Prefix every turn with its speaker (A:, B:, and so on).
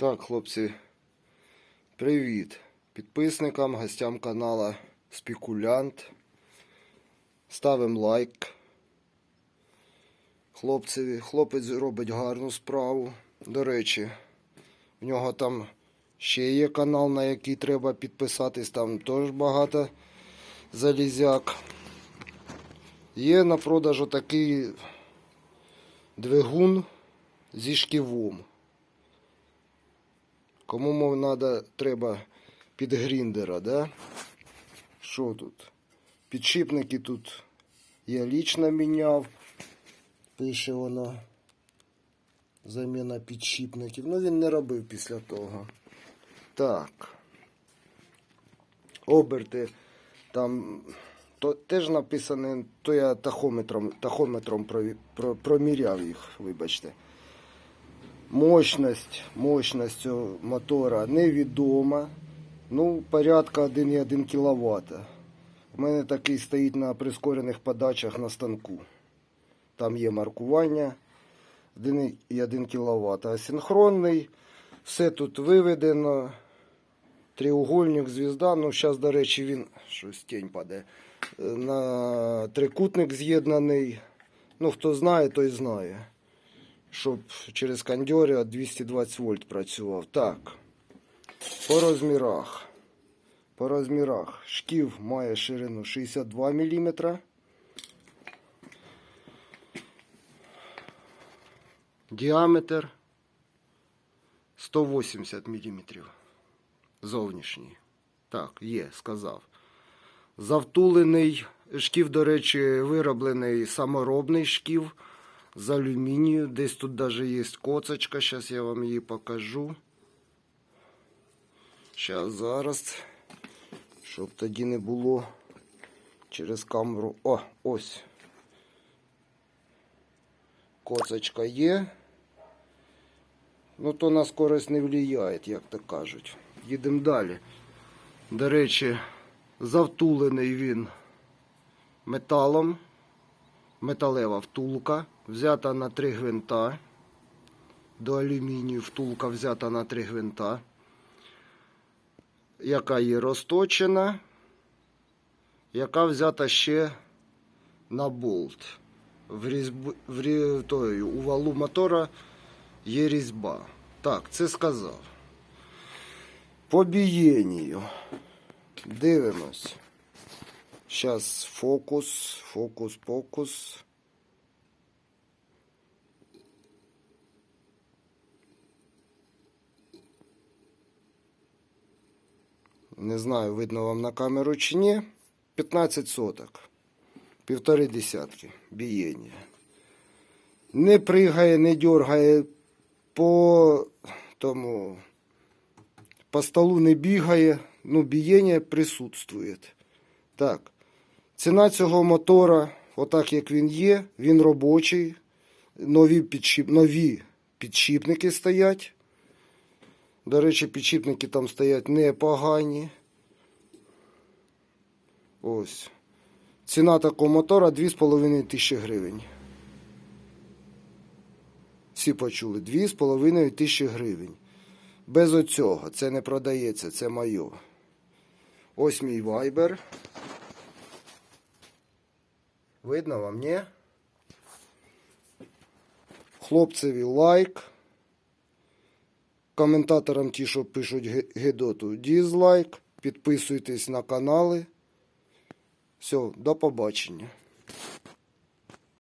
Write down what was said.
A: Так, хлопці, привіт підписникам, гостям канала Спекулянт. Ставимо лайк. Хлопцеві. Хлопець робить гарну справу. До речі, в нього там ще є канал, на який треба підписатись. Там теж багато залізяк. Є на продажу такий двигун зі шківом. Кому мов надо, треба під гріндера, да? Що тут? Підшипники тут я лічно міняв. Пише воно. Заміна підшипників. Ну він не робив після того. Так. Оберти там то теж написане, то я тахометром, тахометром проміряв їх, вибачте. Мощність, мощність цього мотора невідома. Ну, порядка 1,1 кВт. У мене такий стоїть на прискорених подачах на станку. Там є маркування 1,1 кВт. Асинхронний. Все тут виведено. Треугольник, звізда. Ну, зараз, до речі, він щось тінь падає. Е, На трикутник з'єднаний. Ну, хто знає, той знає щоб через кондьорі 220 вольт працював. Так. По розмірах. По розмірах. Шків має ширину 62 мм. Діаметр 180 мм. Зовнішній. Так, є, сказав. Завтулений шків, до речі, вироблений саморобний шків з алюмінію. Десь тут даже є коцочка. Зараз я вам її покажу. Зараз, зараз. Щоб тоді не було через камеру. О, ось. Коцочка є. Ну, то на скорость не впливає, як то кажуть. Їдемо далі. До речі, завтулений він металом металева втулка, взята на три гвинта. До алюмінію втулка взята на три гвинта, яка є розточена, яка взята ще на болт. В різьб... в рі... у валу мотора є різьба. Так, це сказав. По бієнію. Дивимось. Сейчас фокус, фокус, фокус. Не знаю, видно вам на камеру чи ні. 15 соток. Півтори десятки бієння. Не пригає, не дергає по тому. По столу не бігає, ну бієння присутствує. Так. Ціна цього мотора, отак як він є, він робочий. Нові, підшип... Нові підшипники стоять. До речі, підшипники там стоять непогані. Ось. Ціна такого мотора 2,5 тисячі гривень. Всі почули, 2,5 тисячі гривень. Без оцього. Це не продається, це моє. Ось мій вайбер. Видно вам, ні? Хлопцеві лайк. Коментаторам ті, що пишуть Гедоту, дізлайк. Підписуйтесь на канали. Все, до побачення.